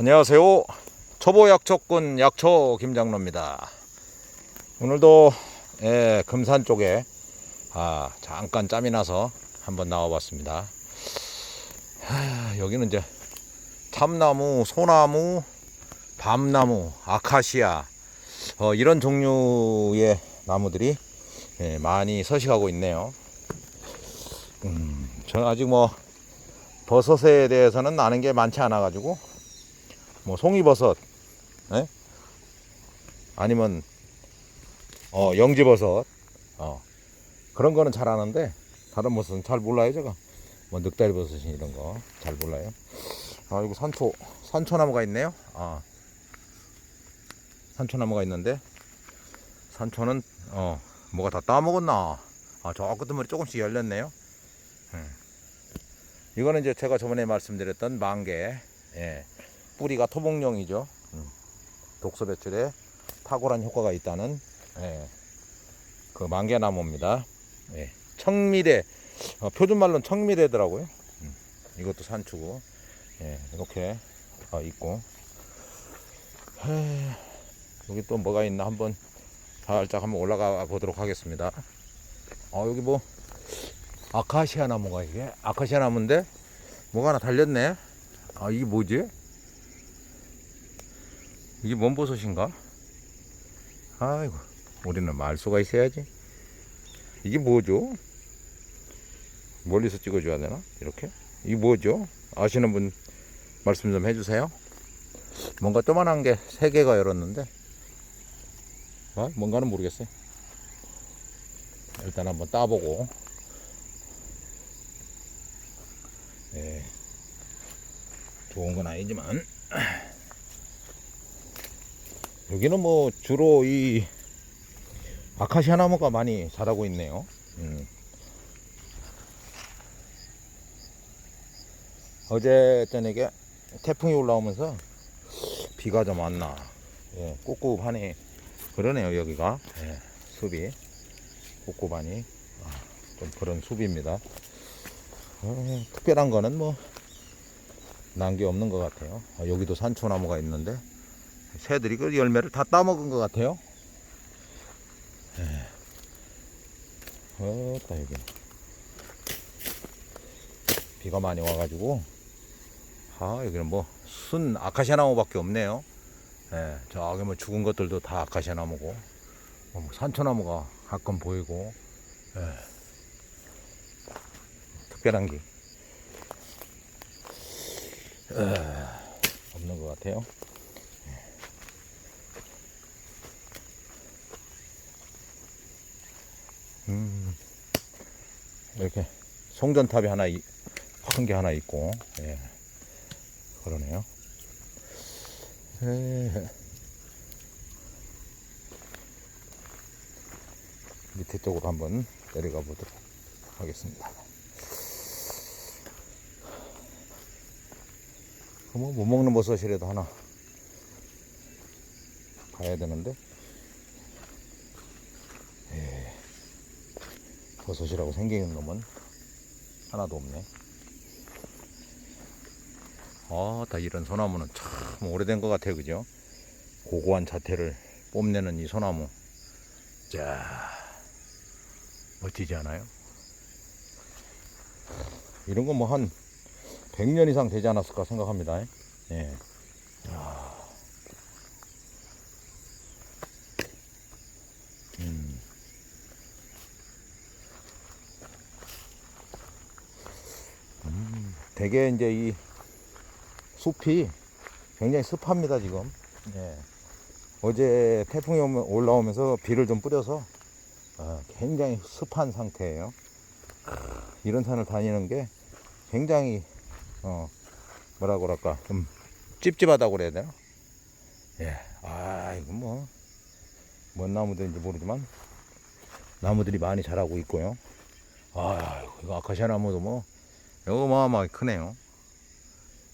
안녕하세요. 초보 약초꾼 약초 김장로입니다. 오늘도 예, 금산 쪽에 아, 잠깐 짬이 나서 한번 나와봤습니다. 하, 여기는 이제 참나무, 소나무, 밤나무, 아카시아 어, 이런 종류의 나무들이 예, 많이 서식하고 있네요. 음, 저는 아직 뭐 버섯에 대해서는 아는 게 많지 않아 가지고 뭐 송이버섯 예? 아니면 어 영지버섯 어 그런 거는 잘 아는데 다른 버섯은 잘 몰라요 제가 뭐 늑다리 버섯 이런 거 잘 몰라요 아 이거 산초 산초나무가 있네요 아 산초나무가 있는데 산초는 어 뭐가 다 따먹었나 아저 끝머리 조금씩 열렸네요 음. 이거는 이제 제가 저번에 말씀드렸던 만개 예. 뿌리가 토복용이죠. 음. 독소 배출에 탁월한 효과가 있다는 예, 그 만개나무입니다. 예, 청미대 어, 표준말로는 청미대더라고요. 음, 이것도 산추고 예, 이렇게 어, 있고 헤, 여기 또 뭐가 있나 한번 살짝 한번 올라가 보도록 하겠습니다. 어 여기 뭐 아카시아 나무가 이게 아카시아 나무인데 뭐가 하나 달렸네. 아 이게 뭐지? 이게 뭔 버섯인가? 아이고, 우리는 말 수가 있어야지. 이게 뭐죠? 멀리서 찍어줘야 되나? 이렇게? 이게 뭐죠? 아시는 분 말씀 좀 해주세요. 뭔가 조만한 게 세 개가 열었는데, 아, 뭔가는 모르겠어요. 일단 한번 따보고, 예, 좋은 건 아니지만, 여기는 뭐 주로 이 아카시아 나무가 많이 자라고 있네요. 음. 어제 저녁에 태풍이 올라오면서 비가 좀 왔나. 예, 꿉꿉하니 그러네요 여기가 예, 숲이 꿉꿉하니 아, 좀 그런 숲입니다. 어, 특별한 거는 뭐 난 게 없는 것 같아요. 아, 여기도 산초나무가 있는데 새들이 그 열매를 다 따먹은 것 같아요. 예. 어따 여기 비가 많이 와가지고 아 여기는 뭐 순 아카시아 나무밖에 없네요. 예, 저기 뭐 죽은 것들도 다 아카시아 나무고 뭐 산초나무가 가끔 보이고 예. 특별한 게 예, 없는 것 같아요. 음, 이렇게 송전탑이 하나 큰 게 하나 있고 예, 그러네요. 예. 밑에 쪽으로 한번 내려가 보도록 하겠습니다. 뭐못 먹는 버섯이라도 하나 가야 되는데 버섯이라고 생기는 놈은 하나도 없네. 아, 다 이런 소나무는 참 오래된 것 같아요. 그죠? 고고한 자태를 뽐내는 이 소나무. 자, 멋지지 않아요? 이런 거뭐한 100년 이상 되지 않았을까 생각합니다. 예. 음. 되게 이제 이 숲이 굉장히 습합니다 지금. 예. 어제 태풍이 오면- 올라오면서 비를 좀 뿌려서 어, 굉장히 습한 상태예요. 이런 산을 다니는 게 굉장히 어, 뭐라고 그럴까 좀 찝찝하다고 그래야 되나? 예. 아 이거 뭐 뭔 나무들인지 모르지만 나무들이 많이 자라고 있고요. 아 이거 아카시아 나무도 뭐 어마어마하게 크네요.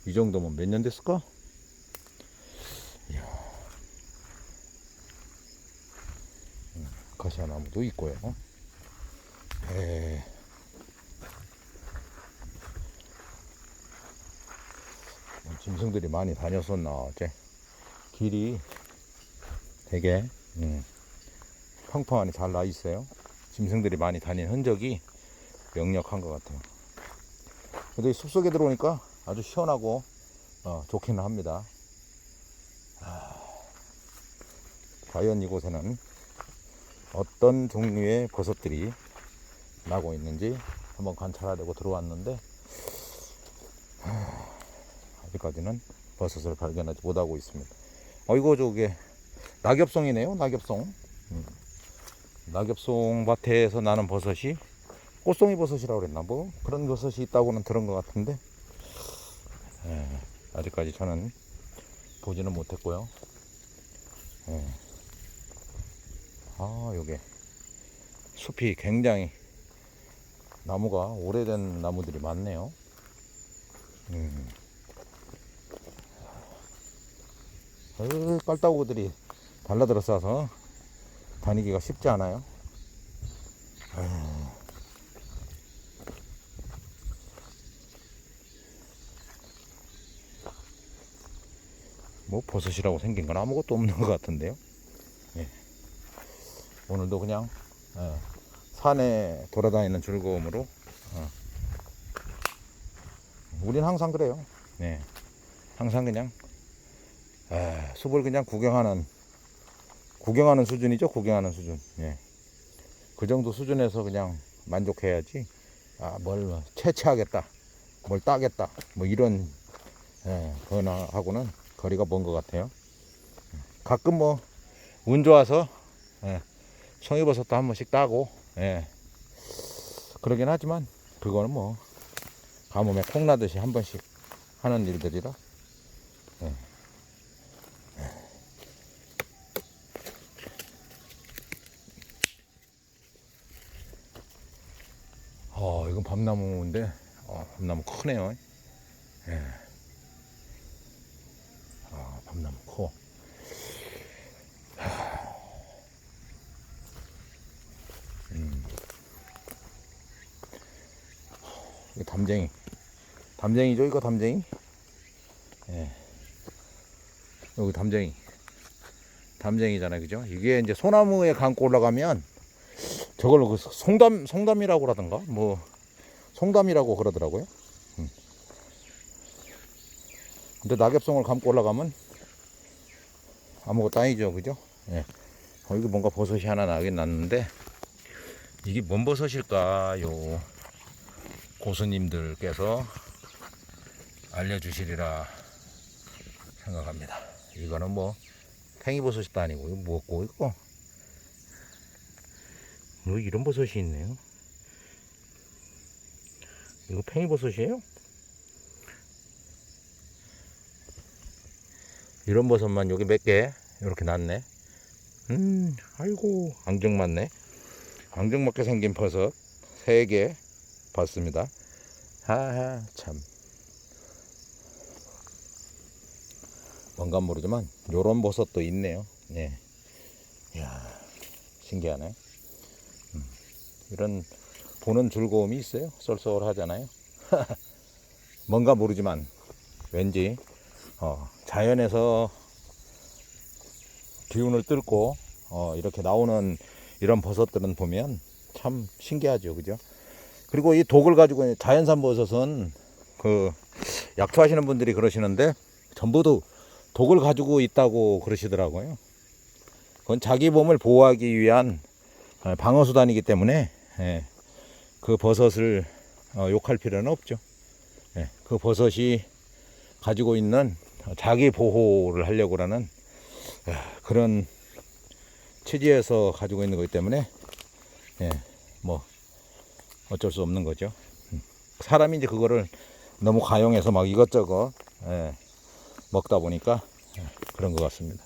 이 정도면 몇 년 됐을까? 이야. 음, 아카시아 나무도 있고요. 에. 뭐지? 짐승들이 많이 다녔었나 어째 길이 되게 음, 평평하니 잘 나 있어요. 짐승들이 많이 다닌 흔적이 명력한 것 같아요. 근데 이 숲속에 들어오니까 아주 시원하고 어, 좋기는 합니다. 아, 과연 이곳에는 어떤 종류의 버섯들이 나고 있는지 한번 관찰하려고 들어왔는데 하, 아직까지는 버섯을 발견하지 못하고 있습니다. 어 이거 저게 낙엽송이네요. 낙엽송. 음. 낙엽송 밭에서 나는 버섯이 꽃송이 버섯이라고 그랬나 뭐 그런 버섯이 있다고는 들은 것 같은데 예, 아직까지 저는 보지는 못했고요. 예. 아 요게 숲이 굉장히 나무가 오래된 나무들이 많네요. 음. 어, 깔따구들이 달라들어 싸서 다니기가 쉽지 않아요. 아유. 뭐 버섯이라고 생긴 건 아무것도 없는 것 같은데요. 예. 오늘도 그냥 어, 산에 돌아다니는 즐거움으로 어. 우린 항상 그래요. 네. 항상 그냥 에, 숲을 그냥 구경하는 구경하는 수준이죠. 구경하는 수준. 예. 그 정도 수준에서 그냥 만족해야지. 아, 뭘 채취하겠다. 뭘 따겠다. 뭐 이런 예, 거나 하고는 거리가 먼 것 같아요. 가끔 뭐 운 좋아서 예, 송이버섯도 한 번씩 따고 예, 그러긴 하지만 그거는 뭐 가뭄에 콩 나듯이 한 번씩 하는 일들이라 예. 어, 이건 밤나무인데, 어, 밤나무 크네요. 예. 아, 밤나무 커. 하. 음. 담쟁이. 담쟁이죠, 이거 담쟁이? 예. 여기 담쟁이. 담쟁이잖아요, 그죠? 이게 이제 소나무에 감고 올라가면 저걸 그 송담 송담이라고 그러던가 뭐 송담이라고 그러더라고요. 음. 근데 낙엽송을 감고 올라가면 아무것도 아니죠, 그죠? 예. 어, 이게 뭔가 버섯이 하나 나긴 났는데 이게 뭔 버섯일까요? 고수님들께서 알려주시리라 생각합니다. 이거는 뭐 팽이버섯도 아니고 이거 뭐고 이거 뭐 이런 버섯이 있네요. 이거 팽이버섯이에요? 이런 버섯만 여기 몇 개 이렇게 났네. 음, 아이고 앙증맞네. 앙증맞게 생긴 버섯 세개 봤습니다. 하하 참. 뭔가 모르지만 요런 버섯도 있네요. 네. 이야 신기하네. 이런 보는 즐거움이 있어요. 쏠쏠하잖아요. 뭔가 모르지만 왠지 어, 자연에서 기운을 뚫고 어, 이렇게 나오는 이런 버섯들은 보면 참 신기하죠, 그죠? 그리고 이 독을 가지고 자연산 버섯은 그 약초하시는 분들이 그러시는데 전부도 독을 가지고 있다고 그러시더라고요. 그건 자기 몸을 보호하기 위한 어, 방어 수단이기 때문에 예, 그 버섯을 어, 욕할 필요는 없죠. 예, 그 버섯이 가지고 있는 자기 보호를 하려고 하는 예, 그런 취지에서 가지고 있는 거기 때문에 예, 뭐 어쩔 수 없는 거죠. 음. 사람이 이제 그거를 너무 가용해서 막 이것저것 예, 먹다 보니까 예, 그런 것 같습니다.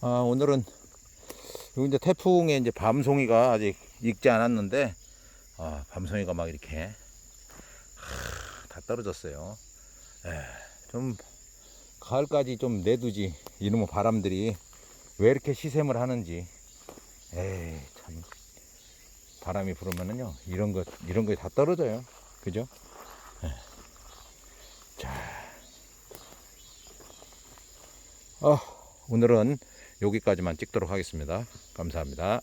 아, 오늘은 여기 이제 태풍에 이제 밤송이가 아직 익지 않았는데 아, 밤송이가 막 이렇게 하, 다 떨어졌어요. 에, 좀 가을까지 좀 내두지 이놈의 바람들이 왜 이렇게 시샘을 하는지. 에이 참. 바람이 불으면은요 이런 거 이런 거 다 떨어져요. 그죠? 예. 자. 아, 오늘은 여기까지만 찍도록 하겠습니다. 감사합니다